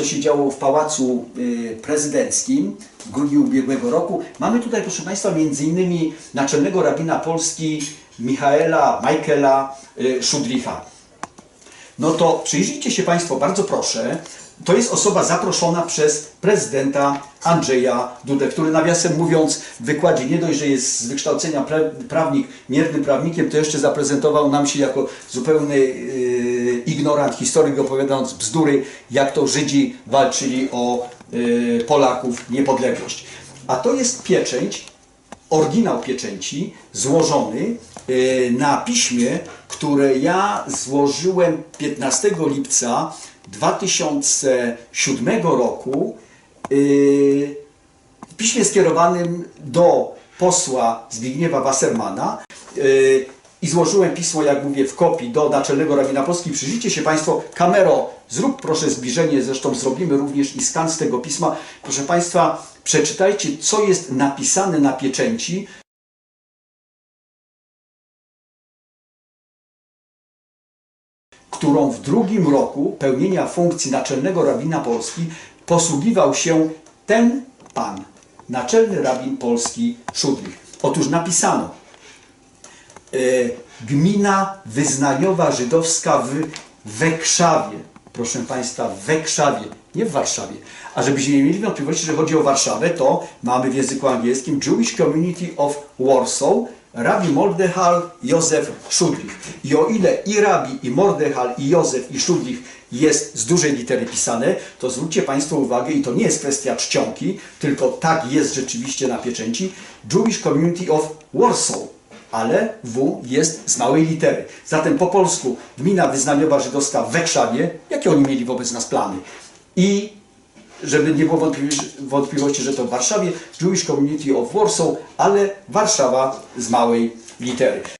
co się działo w Pałacu y, Prezydenckim w grudniu ubiegłego roku. Mamy tutaj, proszę Państwa, między innymi naczelnego rabina Polski Michaela, Michaela y, Szudricha. No to przyjrzyjcie się Państwo, bardzo proszę. To jest osoba zaproszona przez prezydenta Andrzeja Dudę, który nawiasem mówiąc w wykładzie nie dość, że jest z wykształcenia pra- prawnik, miernym prawnikiem, to jeszcze zaprezentował nam się jako zupełny yy, ignorant, historyk opowiadając bzdury, jak to Żydzi walczyli o yy, Polaków niepodległość. A to jest pieczęć, oryginał pieczęci złożony y, na piśmie, które ja złożyłem 15 lipca 2007 roku y, w piśmie skierowanym do posła Zbigniewa Wassermana y, i złożyłem pismo, jak mówię, w kopii do Naczelnego Rabina Polski. Przyjrzyjcie się Państwo, kamero, zrób proszę zbliżenie, zresztą zrobimy również i skan z tego pisma. Proszę Państwa, przeczytajcie, co jest napisane na pieczęci, którą w drugim roku pełnienia funkcji naczelnego rabina Polski posługiwał się ten pan, naczelny rabin polski Szudlich. Otóż napisano, e, gmina wyznaniowa żydowska w Wekszawie. Proszę Państwa, w Wekszawie, nie w Warszawie. A żebyście nie mieli wątpliwości, że chodzi o Warszawę, to mamy w języku angielskim Jewish Community of Warsaw, Rabbi Mordechal Józef Szudlich. I o ile i Rabbi, i Mordechal, i Józef, i Szudlich jest z dużej litery pisane, to zwróćcie Państwo uwagę, i to nie jest kwestia czcionki, tylko tak jest rzeczywiście na pieczęci, Jewish Community of Warsaw ale W jest z małej litery. Zatem po polsku gmina wyznaniowa żydowska w Wekszawie, jakie oni mieli wobec nas plany? I żeby nie było wątpliwości, że to w Warszawie, Jewish Community of Warsaw, ale Warszawa z małej litery.